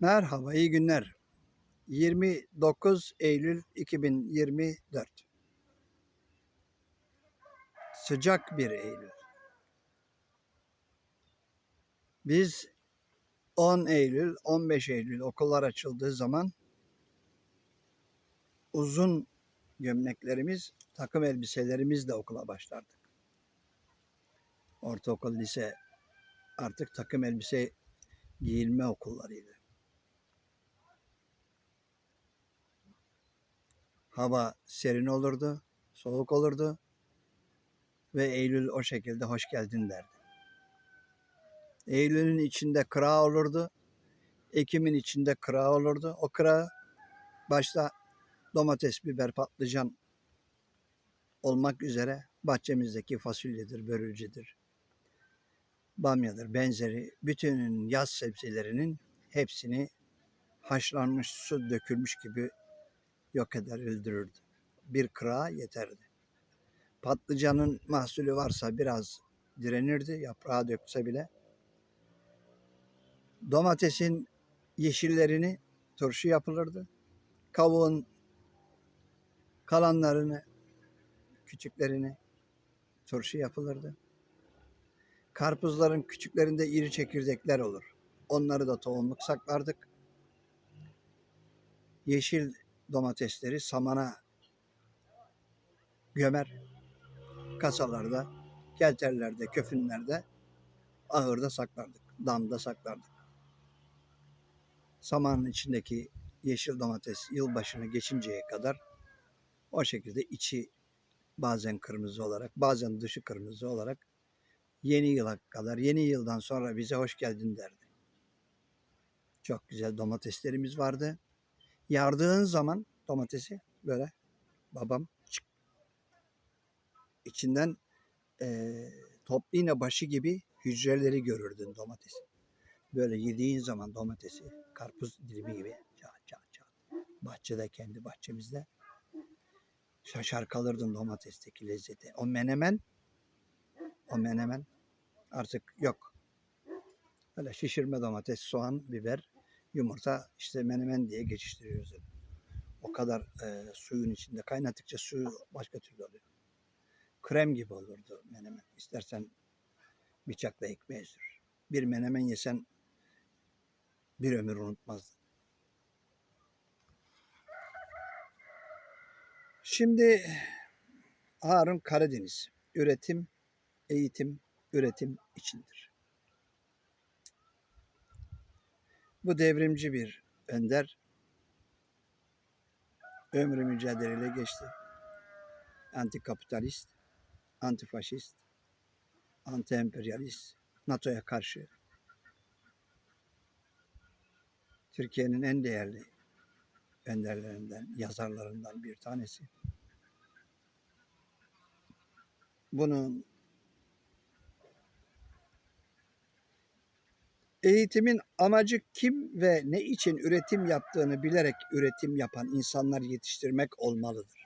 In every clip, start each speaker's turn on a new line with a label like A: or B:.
A: Merhaba, iyi günler. 29 Eylül 2024. Sıcak bir Eylül. Biz 10 Eylül, 15 Eylül okullar açıldığı zaman uzun gömleklerimiz, takım elbiselerimizle okula başlardık. Ortaokul, lise artık takım elbise giyilme okullarıydı. Hava serin olurdu, soğuk olurdu ve Eylül o şekilde hoş geldin derdi. Eylül'ün içinde kıra olurdu, Ekim'in içinde kıra olurdu. O kıra başta domates, biber, patlıcan olmak üzere bahçemizdeki fasulyedir, börülcedir, bamyadır, benzeri bütün yaz sebzelerinin hepsini haşlanmış su dökülmüş gibi yok eder, öldürürdü. Bir kıra yeterdi. Patlıcanın mahsulü varsa biraz direnirdi, yaprağı dökse bile. Domatesin yeşillerini turşu yapılırdı. Kavuğun kalanlarını, küçüklerini turşu yapılırdı. Karpuzların küçüklerinde iri çekirdekler olur. Onları da tohumluk saklardık. Yeşil domatesleri samana gömer. Kasalarda, kelterlerde, köfünlerde, ahırda saklardık. Damda saklardık. Samanın içindeki yeşil domates yılbaşını geçinceye kadar o şekilde içi bazen kırmızı olarak, bazen dışı kırmızı olarak yeni yıla kadar, yeni yıldan sonra bize hoş geldin derdi. Çok güzel domateslerimiz vardı. Yardığın zaman domatesi böyle babam çık içinden eee toplu iğne başı gibi hücreleri görürdün domatesi. Böyle yediğin zaman domatesi karpuz dilimi gibi çat çat çat. Bahçede kendi bahçemizde şaşar kalırdın domatesteki lezzeti. O menemen o menemen artık yok. Öyle şişirme domates, soğan, biber, yumurta işte menemen diye geçiştiriyoruz. Yani. O kadar e, suyun içinde kaynattıkça suyu başka türlü oluyor. Krem gibi olurdu menemen. İstersen bıçakla ekmeğe sür. Bir menemen yesen bir ömür unutmazdın. Şimdi Harun Karadeniz üretim, eğitim, üretim içindir. Bu devrimci bir önder. Ömrü mücadeleyle geçti. Antikapitalist, antifaşist, anti-emperyalist, NATO'ya karşı Türkiye'nin en değerli önderlerinden, yazarlarından bir tanesi. Bunun eğitimin amacı kim ve ne için üretim yaptığını bilerek üretim yapan insanlar yetiştirmek olmalıdır.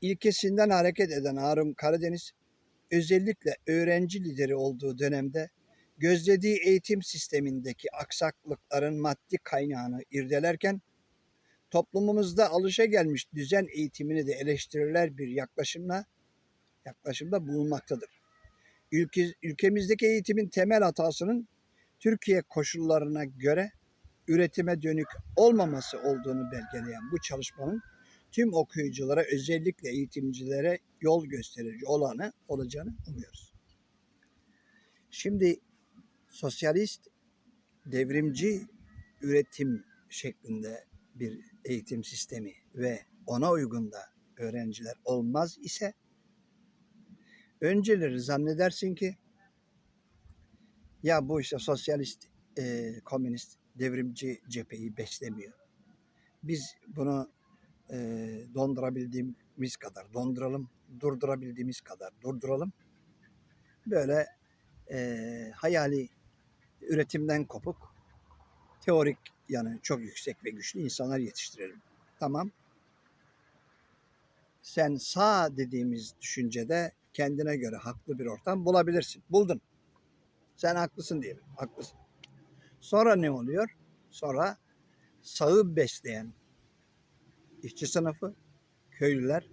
A: İlkesinden hareket eden Harun Karadeniz özellikle öğrenci lideri olduğu dönemde gözlediği eğitim sistemindeki aksaklıkların maddi kaynağını irdelerken toplumumuzda alışa gelmiş düzen eğitimini de eleştiriler bir yaklaşımla yaklaşımda bulunmaktadır. Ülke, ülkemizdeki eğitimin temel hatasının Türkiye koşullarına göre üretime dönük olmaması olduğunu belgeleyen bu çalışmanın tüm okuyuculara özellikle eğitimcilere yol gösterici olanı olacağını umuyoruz. Şimdi sosyalist devrimci üretim şeklinde bir eğitim sistemi ve ona uygun da öğrenciler olmaz ise önceleri zannedersin ki ya bu işte sosyalist, e, komünist, devrimci cepheyi beslemiyor. Biz bunu e, dondurabildiğimiz kadar donduralım, durdurabildiğimiz kadar durduralım. Böyle e, hayali üretimden kopuk, teorik yani çok yüksek ve güçlü insanlar yetiştirelim. Tamam. Sen sağ dediğimiz düşüncede kendine göre haklı bir ortam bulabilirsin. Buldun. Sen haklısın diyelim. Haklısın. Sonra ne oluyor? Sonra sağı besleyen işçi sınıfı, köylüler,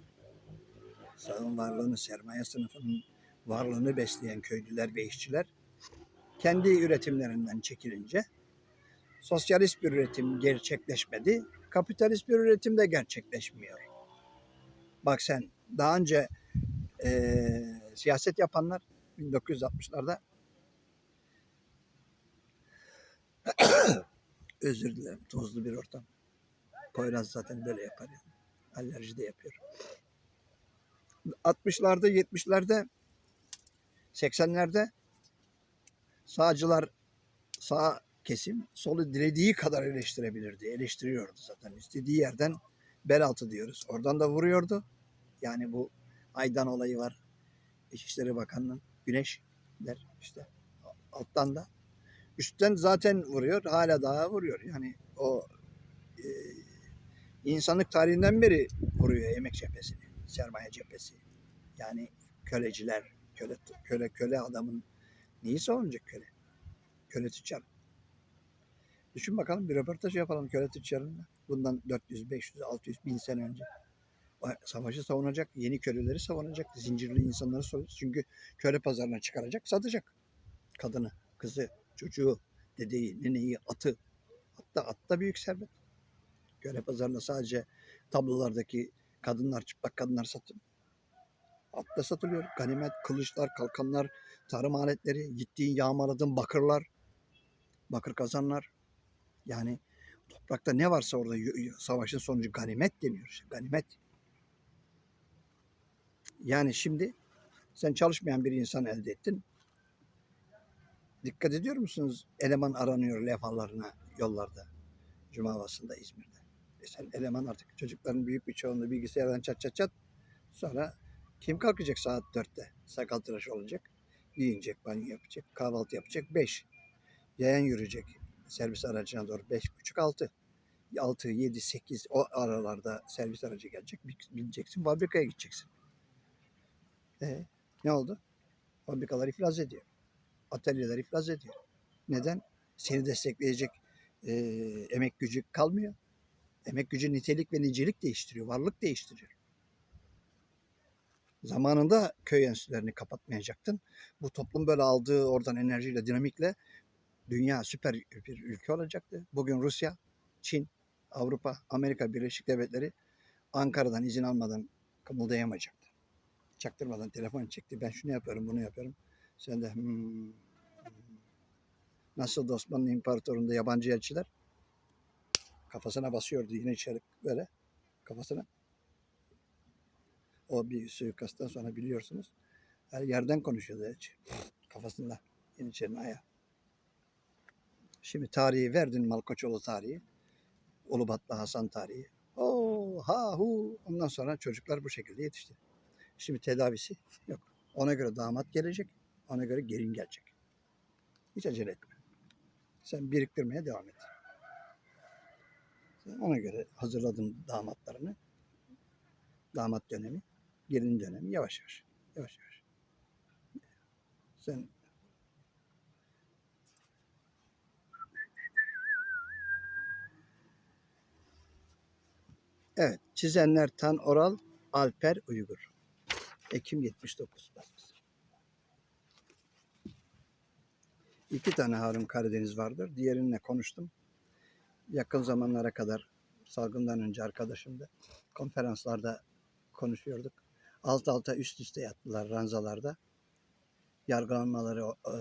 A: sağın varlığını, sermaye sınıfının varlığını besleyen köylüler ve işçiler kendi üretimlerinden çekilince sosyalist bir üretim gerçekleşmedi, kapitalist bir üretim de gerçekleşmiyor. Bak sen daha önce eee, siyaset yapanlar 1960'larda özür dilerim tozlu bir ortam. Poyraz zaten böyle yapar yani. Alerji de yapıyor. 60'larda 70'lerde 80'lerde sağcılar sağ kesim solu dilediği kadar eleştirebilirdi. Eleştiriyordu zaten. İstediği yerden bel altı diyoruz. Oradan da vuruyordu. Yani bu Aydan olayı var. İçişleri Bakanı'nın güneş der işte alttan da üstten zaten vuruyor. Hala daha vuruyor. Yani o e, insanlık tarihinden beri vuruyor emek cephesini, sermaye cephesi. Yani köleciler, köle köle köle adamın neyi savunacak köle? Köle tüccar. Düşün bakalım bir röportaj yapalım köle tüccarınla. Bundan 400, 500, 600, 1000 sene önce. Savaşı savunacak, yeni köleleri savunacak, zincirli insanları savunacak. Çünkü köle pazarına çıkaracak, satacak. Kadını, kızı, çocuğu, dedeyi, neneyi, atı. Hatta atta büyük servet. Köle pazarında sadece tablolardaki kadınlar, çıplak kadınlar satılıyor. Atta satılıyor. Ganimet, kılıçlar, kalkanlar, tarım aletleri, gittiğin yağmaladığın bakırlar, bakır kazanlar. Yani toprakta ne varsa orada savaşın sonucu ganimet deniyor. işte, Ganimet. Yani şimdi sen çalışmayan bir insan elde ettin. Dikkat ediyor musunuz? Eleman aranıyor levhalarına yollarda. Cuma havasında İzmir'de. E sen eleman artık çocukların büyük bir çoğunluğu bilgisayardan çat çat çat. Sonra kim kalkacak saat dörtte? Sakal tıraş olacak. Giyinecek, banyo yapacak, kahvaltı yapacak. Beş. Yayan yürüyecek servis aracına doğru. Beş buçuk altı. Altı, yedi, sekiz o aralarda servis aracı gelecek. Bineceksin, fabrikaya gideceksin. E, ne oldu? Fabrikalar iflas ediyor. Atölyeler iflas ediyor. Neden? Seni destekleyecek e, emek gücü kalmıyor. Emek gücü nitelik ve nicelik değiştiriyor. Varlık değiştiriyor. Zamanında köy enstitülerini kapatmayacaktın. Bu toplum böyle aldığı oradan enerjiyle, dinamikle dünya süper bir ülke olacaktı. Bugün Rusya, Çin, Avrupa, Amerika Birleşik Devletleri Ankara'dan izin almadan kımıldayamayacaktı. Çaktırmadan telefon çekti. Ben şunu yapıyorum, bunu yapıyorum. Sen de hmm, hmm. nasıl Osmanlı İmparatorluğu'nda yabancı elçiler kafasına basıyordu yine içeri böyle kafasına. O bir suikasttan sonra biliyorsunuz. Her yerden konuşuyordu elçi. Kafasında Yeniçeri'nin ayağı. Şimdi tarihi verdin Malkoçoğlu tarihi. Ulubatlı Hasan tarihi. Oo, ha hu. Ondan sonra çocuklar bu şekilde yetişti. Şimdi tedavisi yok. Ona göre damat gelecek. Ona göre gelin gelecek. Hiç acele etme. Sen biriktirmeye devam et. Sen ona göre hazırladın damatlarını. Damat dönemi, gelin dönemi yavaş yavaş. Yavaş yavaş. Sen Evet, çizenler Tan Oral, Alper Uygur. Ekim 79 basması. İki tane Harun Karadeniz vardır. Diğerinle konuştum. Yakın zamanlara kadar salgından önce arkadaşımda konferanslarda konuşuyorduk. Alt alta üst üste yattılar ranzalarda. Yargılanmaları e,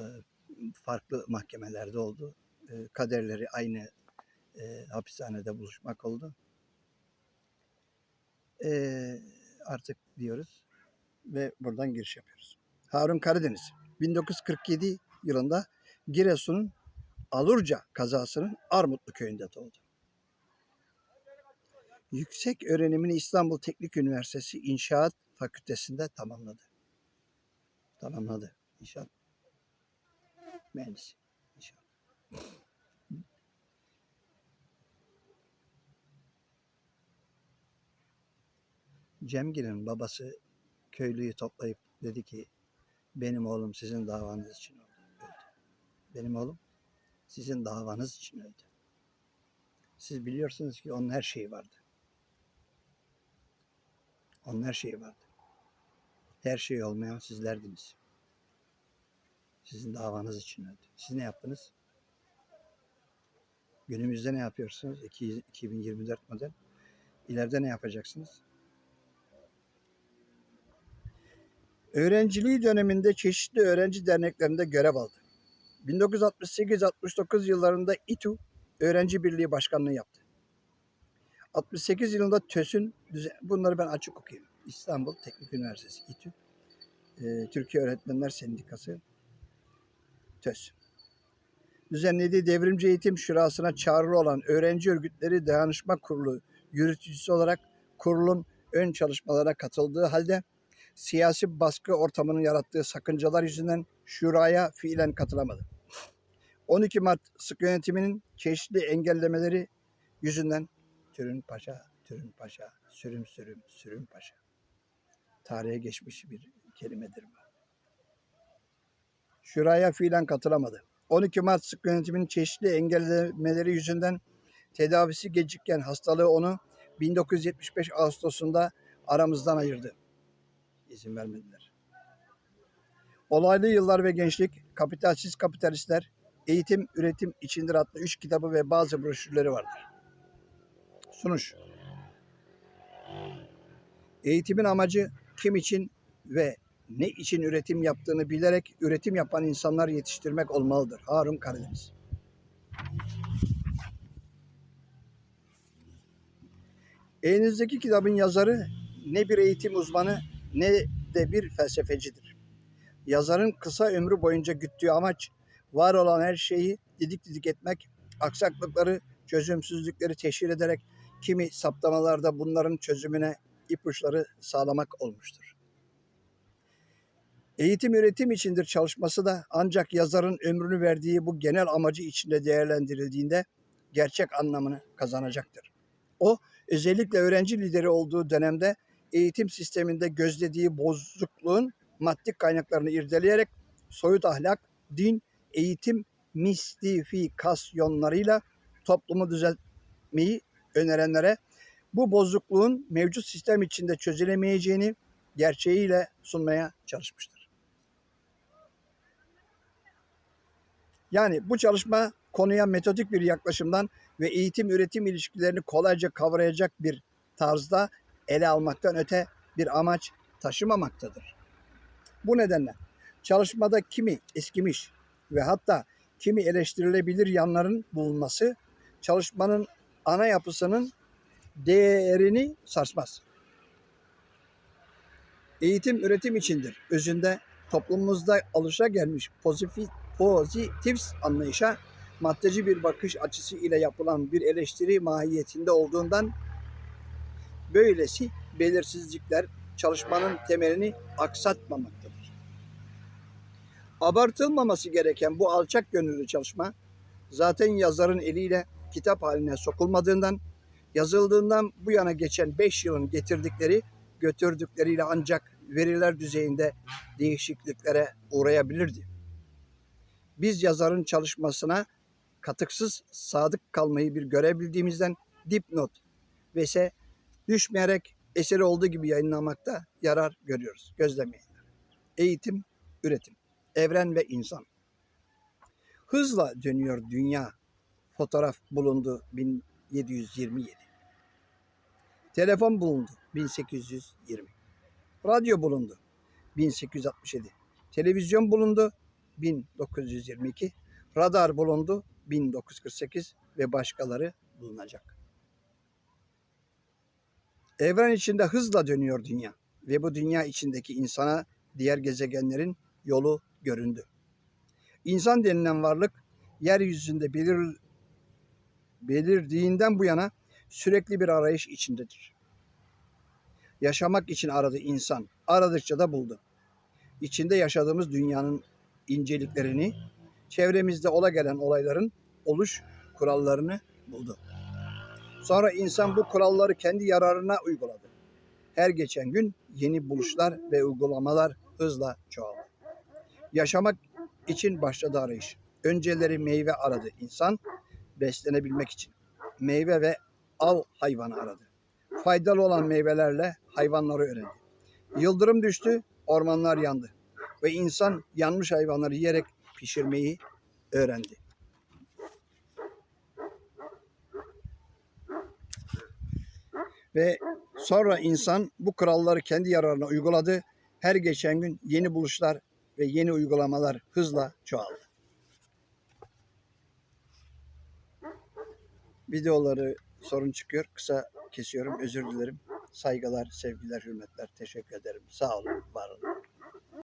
A: farklı mahkemelerde oldu. E, kaderleri aynı e, hapishanede buluşmak oldu. Artık diyoruz ve buradan giriş yapıyoruz. Harun Karadeniz 1947 yılında Giresun'un Alurca kazasının Armutlu köyünde doğdu. Yüksek öğrenimini İstanbul Teknik Üniversitesi İnşaat Fakültesi'nde tamamladı. Tamamladı. İnşaat mühendisi. İnşaat. Cemgir'in babası köylüyü toplayıp dedi ki benim oğlum sizin davanız için öldü. Benim oğlum Sizin davanız için öldü. Siz biliyorsunuz ki onun her şeyi vardı. Onun her şeyi vardı. Her şey olmayan sizlerdiniz. Sizin davanız için öldü. Siz ne yaptınız? Günümüzde ne yapıyorsunuz? İki- 2024 model. İleride ne yapacaksınız? Öğrenciliği döneminde çeşitli öğrenci derneklerinde görev aldı. 1968-69 yıllarında İTÜ Öğrenci Birliği Başkanlığı yaptı. 68 yılında TÖS'ün, bunları ben açık okuyayım. İstanbul Teknik Üniversitesi İTÜ, e, Türkiye Öğretmenler Sendikası, TÖS. Düzenlediği Devrimci Eğitim Şurası'na çağrılı olan Öğrenci Örgütleri Dayanışma Kurulu yürütücüsü olarak kurulun ön çalışmalara katıldığı halde siyasi baskı ortamının yarattığı sakıncalar yüzünden şuraya fiilen katılamadı. 12 Mart sık yönetiminin çeşitli engellemeleri yüzünden Türün Paşa, Türün Paşa, sürüm sürüm, sürüm paşa. Tarihe geçmiş bir kelimedir bu. Şuraya fiilen katılamadı. 12 Mart sık yönetiminin çeşitli engellemeleri yüzünden tedavisi gecikken hastalığı onu 1975 Ağustos'unda aramızdan ayırdı. İzin vermediler. Olaylı Yıllar ve Gençlik, Kapitalsiz Kapitalistler, Eğitim, Üretim İçindir adlı üç kitabı ve bazı broşürleri vardır. Sunuş. Eğitimin amacı kim için ve ne için üretim yaptığını bilerek üretim yapan insanlar yetiştirmek olmalıdır. Harun Karadeniz. Elinizdeki kitabın yazarı ne bir eğitim uzmanı ne de bir felsefecidir. Yazarın kısa ömrü boyunca güttüğü amaç var olan her şeyi didik didik etmek, aksaklıkları, çözümsüzlükleri teşhir ederek kimi saptamalarda bunların çözümüne ipuçları sağlamak olmuştur. Eğitim üretim içindir çalışması da ancak yazarın ömrünü verdiği bu genel amacı içinde değerlendirildiğinde gerçek anlamını kazanacaktır. O özellikle öğrenci lideri olduğu dönemde eğitim sisteminde gözlediği bozukluğun maddi kaynaklarını irdeleyerek soyut ahlak, din, eğitim mistifikasyonlarıyla toplumu düzeltmeyi önerenlere bu bozukluğun mevcut sistem içinde çözülemeyeceğini gerçeğiyle sunmaya çalışmıştır. Yani bu çalışma konuya metodik bir yaklaşımdan ve eğitim üretim ilişkilerini kolayca kavrayacak bir tarzda ele almaktan öte bir amaç taşımamaktadır. Bu nedenle çalışmada kimi eskimiş ve hatta kimi eleştirilebilir yanların bulunması çalışmanın ana yapısının değerini sarsmaz. Eğitim üretim içindir. Özünde toplumumuzda alışa gelmiş pozitif, pozitif anlayışa maddeci bir bakış açısı ile yapılan bir eleştiri mahiyetinde olduğundan böylesi belirsizlikler çalışmanın temelini aksatmamaktadır. Abartılmaması gereken bu alçak gönüllü çalışma zaten yazarın eliyle kitap haline sokulmadığından yazıldığından bu yana geçen 5 yılın getirdikleri götürdükleriyle ancak veriler düzeyinde değişikliklere uğrayabilirdi. Biz yazarın çalışmasına katıksız sadık kalmayı bir görev bildiğimizden dipnot ve ise düşmeyerek eseri olduğu gibi yayınlamakta yarar görüyoruz. Gözlemeyin. Eğitim, üretim, evren ve insan. Hızla dönüyor dünya. Fotoğraf bulundu 1727. Telefon bulundu 1820. Radyo bulundu 1867. Televizyon bulundu 1922. Radar bulundu 1948 ve başkaları bulunacak. Evren içinde hızla dönüyor dünya ve bu dünya içindeki insana diğer gezegenlerin yolu göründü. İnsan denilen varlık yeryüzünde belir, belirdiğinden bu yana sürekli bir arayış içindedir. Yaşamak için aradı insan, aradıkça da buldu. İçinde yaşadığımız dünyanın inceliklerini, çevremizde ola gelen olayların oluş kurallarını buldu. Sonra insan bu kuralları kendi yararına uyguladı. Her geçen gün yeni buluşlar ve uygulamalar hızla çoğaldı. Yaşamak için başladı arayış. Önceleri meyve aradı insan beslenebilmek için. Meyve ve av hayvanı aradı. Faydalı olan meyvelerle hayvanları öğrendi. Yıldırım düştü, ormanlar yandı ve insan yanmış hayvanları yiyerek pişirmeyi öğrendi. Ve sonra insan bu kuralları kendi yararına uyguladı. Her geçen gün yeni buluşlar ve yeni uygulamalar hızla çoğaldı. Videoları sorun çıkıyor. Kısa kesiyorum. Özür dilerim. Saygılar, sevgiler, hürmetler. Teşekkür ederim. Sağ olun, var olun.